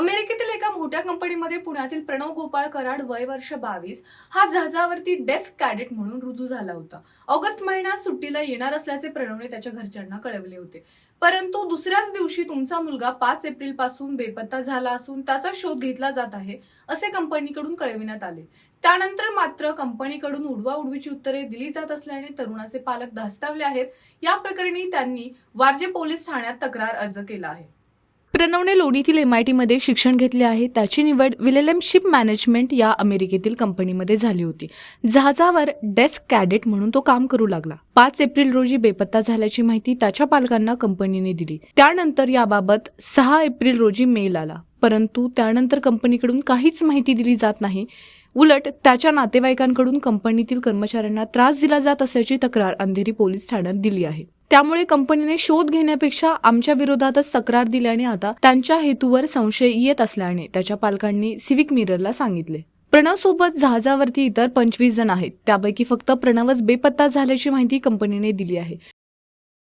अमेरिकेतील एका मोठ्या कंपनीमध्ये पुण्यातील प्रणव गोपाळ कराड वय वर्ष बावीस हा जहाजावरती डेस्क कॅडेट म्हणून रुजू झाला होता. ऑगस्ट महिन्यात सुट्टीला येणार असल्याचे प्रणवने त्याच्या घरच्यांना कळवले होते. परंतु दुसऱ्याच दिवशी तुमचा मुलगा पाच एप्रिलपासून बेपत्ता झाला असून त्याचा शोध घेतला जात आहे असे कंपनीकडून कळविण्यात आले. त्यानंतर मात्र कंपनीकडून उडवा उडवीची उत्तरे दिली जात असल्याने तरुणाचे पालक धास्तावले आहेत. या प्रकरणी त्यांनी वारजे पोलीस ठाण्यात तक्रार अर्ज केला आहे. प्रणवने लोणीतील एम आय टीमध्ये शिक्षण घेतले आहे. त्याची निवड विलेलेम शिप मॅनेजमेंट या अमेरिकेतील कंपनीमध्ये झाली होती. जहाजावर डेस्क कॅडेट म्हणून तो काम करू लागला. पाच एप्रिल रोजी बेपत्ता झाल्याची माहिती त्याच्या पालकांना कंपनीने दिली. त्यानंतर याबाबत सहा एप्रिल रोजी मेल आला. परंतु त्यानंतर कंपनीकडून काहीच माहिती दिली जात नाही. उलट त्याच्या नातेवाईकांकडून कंपनीतील कर्मचाऱ्यांना त्रास दिला जात असल्याची तक्रार अंधेरी पोलीस ठाण्यात दिली आहे. त्यामुळे कंपनीने शोध घेण्यापेक्षा आमच्या विरोधातच तक्रार दिल्याने आता त्यांच्या हेतूवर संशय येत असल्याने त्याच्या पालकांनी सिविक मिररला सांगितले. प्रणव सोबत जहाजावरती इतर पंचवीस जण आहेत. त्यापैकी फक्त प्रणवच बेपत्ता झाल्याची माहिती कंपनीने दिली आहे.